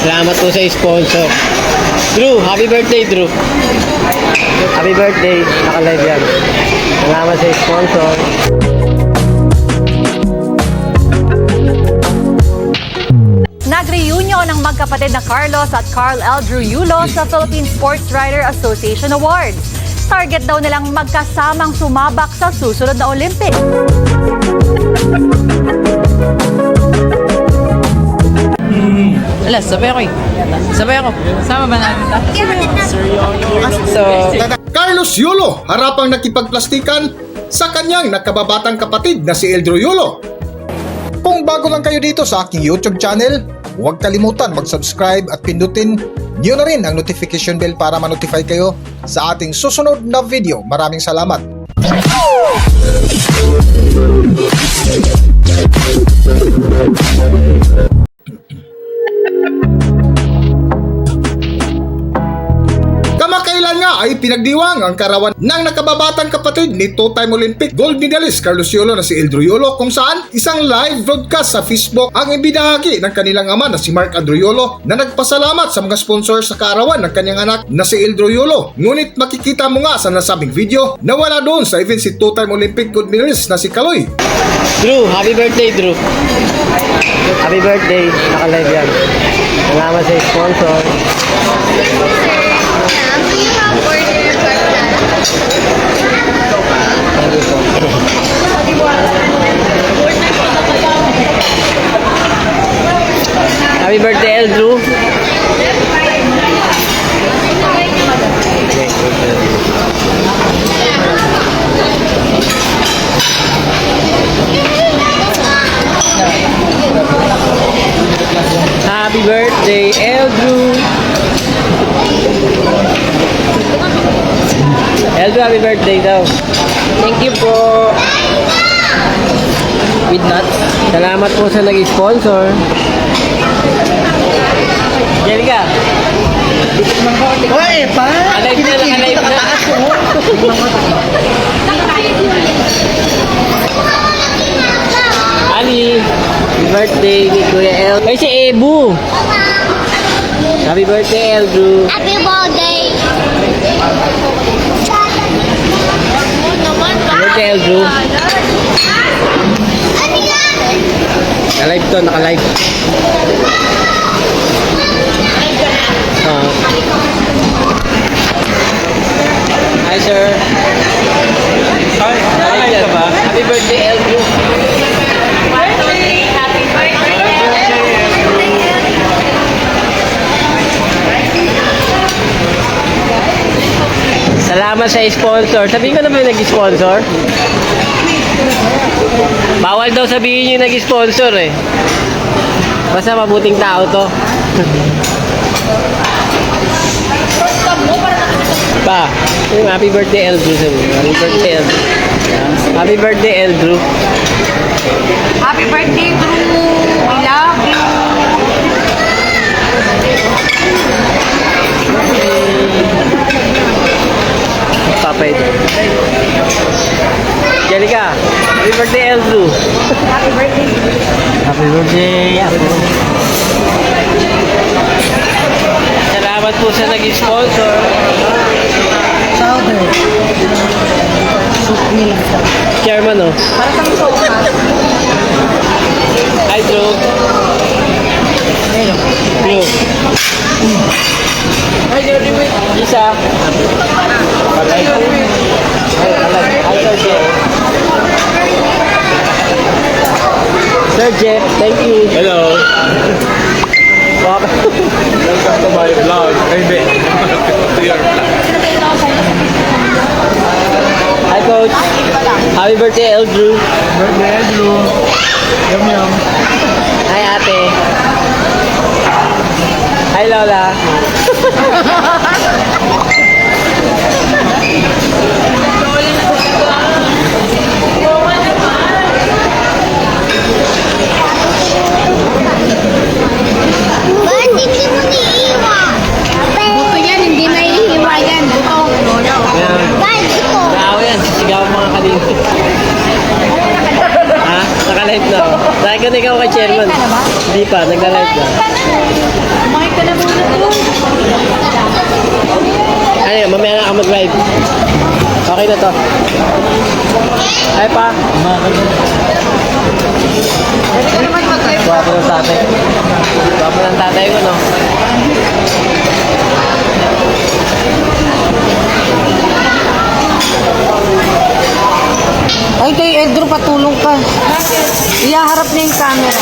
Salamat po sa sponsor. Drew, happy birthday, Drew. Happy birthday. Naka-live yan. Salamat sa sponsor. Nag-reunion ang magkapatid na Carlos at Carl L. Druyulo sa Philippine Sports Writer Association Awards. Target daw nilang magkasamang sumabak sa susunod na Olympics. Alas, sabay ako eh. Sabay ako. Sama ba natin? So, Carlos Yulo harapang nakipagplastikan sa kanyang nakababatang kapatid na si Eldro Yulo. Kung bago lang kayo dito sa aking YouTube channel, huwag kalimutan mag-subscribe at pindutin niyo na rin ang notification bell para ma-notify kayo sa ating susunod na video. Maraming salamat! Ay pinagdiwang ang karawan ng nakababatang kapatid ni two-time Olympic gold medalist Carlos Yolo na si Eldro Yolo kung saan isang live broadcast sa Facebook ang ibinahagi ng kanilang ama na si Mark Androyolo na nagpasalamat sa mga sponsor sa kaarawan ng kanyang anak na si Eldro Yolo. Ngunit makikita mo nga sa nasabing video na wala doon sa event si two-time Olympic gold medalist na si Kaloy. Drew, happy birthday, Drew. Happy birthday. Naka-live yan. Salamat sa sponsor. Voy happy birthday daw. thank you po. With nuts. Salamat po sa nag-sponsor. Jerica. Oy, pa! Alive na lang, alive na. Ali, happy birthday ni Kuya El. Ay, si Ebu. Happy birthday, Eldrew. Happy birthday! Eldrew. Ano yan? Naka-live to, naka-live. Salamat sa sponsor. Sabihin ko na ba yung nag-sponsor? Bawal daw sabihin yung nag-sponsor eh. Basta mabuting tao to. pa, happy birthday Eldrew. Happy birthday Eldrew. Happy birthday Eldrew. Happy birthday, Drew! Doon. Jellica, happy birthday Eldrew. Happy birthday! Happy birthday, Apo. Salamat po sa nag-sponsor. Chairman, oh. Para sa mga Hi, Drew. Drew. Hi, Jerry. Isa. Sir Jeff. Thank you. Hello, Welcome. to my vlog. Ay, hindi. to your vlog. Hi, Coach. Happy birthday, Eldrew. Birthday, Andrew. Yum, yum. Na. ikaw kay chairman. Kumain ka na ba? Hindi pa, nagla-live na. Kumain ka na muna doon. Ano yun, mamaya na ako mag-live. Okay na to. Ay pa. Gwapo ng tatay. Gwapo ng tatay ko, no? Ay, kay Eldro, patulong ka. Iyaharap niya yung camera.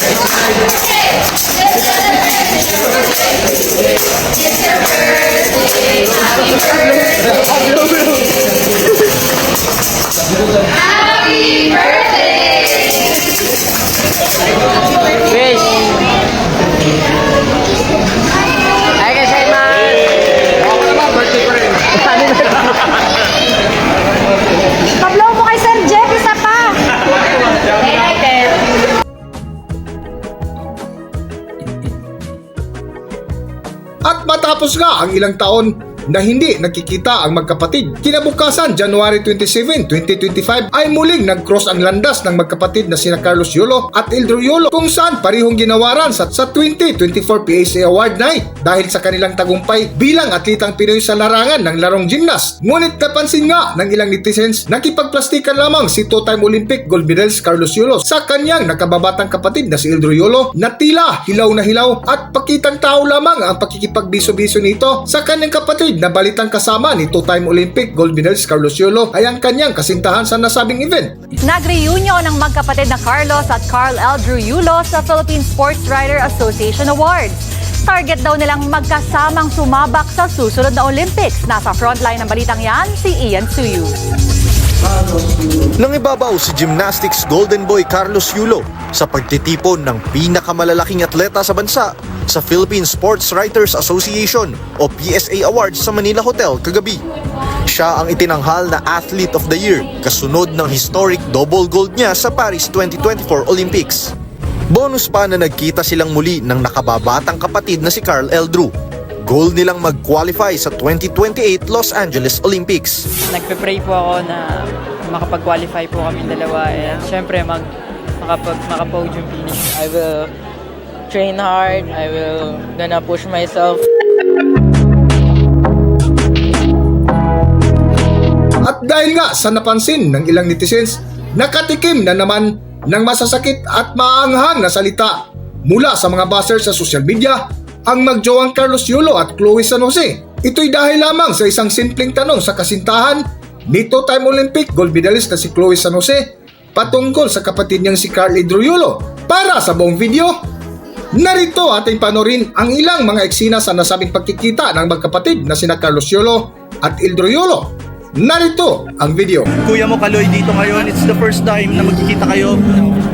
Wish! At matapos nga ang ilang taon na hindi nagkikita ang magkapatid. Kinabukasan, January 27, 2025 ay muling nag-cross ang landas ng magkapatid na sina Carlos Yolo at Ildro Yolo kung saan parihong ginawaran sa, sa 2024 PACA Award Night dahil sa kanilang tagumpay bilang atlitang Pinoy sa larangan ng larong gymnast. Ngunit napansin nga ng ilang netizens nakipagplastikan lamang si two-time Olympic gold medalist Carlos Yolo sa kanyang nakababatang kapatid na si Ildro Yolo na tila hilaw na hilaw at pakitang tao lamang ang pakikipagbiso-biso nito sa kanyang kapatid na balitang kasama ni two-time Olympic gold medalist Carlos Yolo ay ang kanyang kasintahan sa nasabing event. Nag-reunion ang magkapatid na Carlos at Carl L. Druyulo sa Philippine Sports Writer Association Awards. Target daw nilang magkasamang sumabak sa susunod na Olympics. Nasa frontline ng balitang yan, si Ian Suyu. Nang ibabaw si Gymnastics Golden Boy Carlos Yulo sa pagtitipon ng pinakamalalaking atleta sa bansa sa Philippine Sports Writers Association o PSA Awards sa Manila Hotel kagabi. Siya ang itinanghal na Athlete of the Year kasunod ng historic double gold niya sa Paris 2024 Olympics. Bonus pa na nagkita silang muli ng nakababatang kapatid na si Carl Eldru. Goal nilang mag-qualify sa 2028 Los Angeles Olympics. Nagpe-pray po ako na makapag-qualify po kami dalawa. Eh, Siyempre, mag, makapag, makapodium finish. I will train hard. I will gonna push myself. At dahil nga sa napansin ng ilang netizens, nakatikim na naman ng masasakit at maanghang na salita mula sa mga buzzer sa social media ang magjowang Carlos Yulo at Chloe San Jose. Ito'y dahil lamang sa isang simpleng tanong sa kasintahan ni two-time Olympic gold medalist na si Chloe San Jose patungkol sa kapatid niyang si Carl Idruyulo. Para sa buong video, narito ating panorin ang ilang mga eksena sa nasabing pagkikita ng magkapatid na sina Carlos Yolo at Ildruyolo. Narito ang video. Kuya mo Kaloy dito ngayon. It's the first time na magkikita kayo.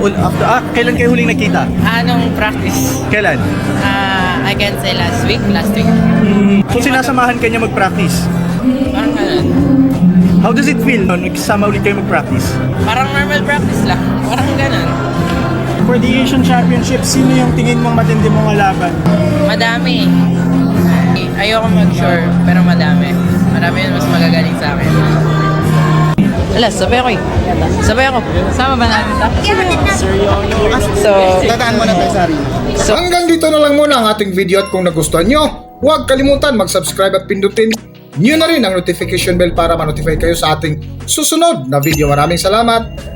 Ul- After, ah, kailan kayo huling nagkita? Anong practice? Kailan? Ah, I can say last week. Last week. So sinasamahan ka niya mag-practice. Parang ganun. How does it feel no, nagsama ulit kayo mag-practice? Parang normal practice lang. Parang ganun. For the Asian Championship, sino yung tingin mong matindi mong laban? Madami. Ayoko mag-sure, pero madami. Marami yun mas magagaling sa akin. Wala, sabay ako eh. Sabay ako. Sama ba natin? So, Tataan mo na tayo, Sari. Hanggang dito na lang muna ang ating video at kung nagustuhan nyo, huwag kalimutan mag-subscribe at pindutin nyo na rin ang notification bell para ma-notify kayo sa ating susunod na video. Maraming salamat!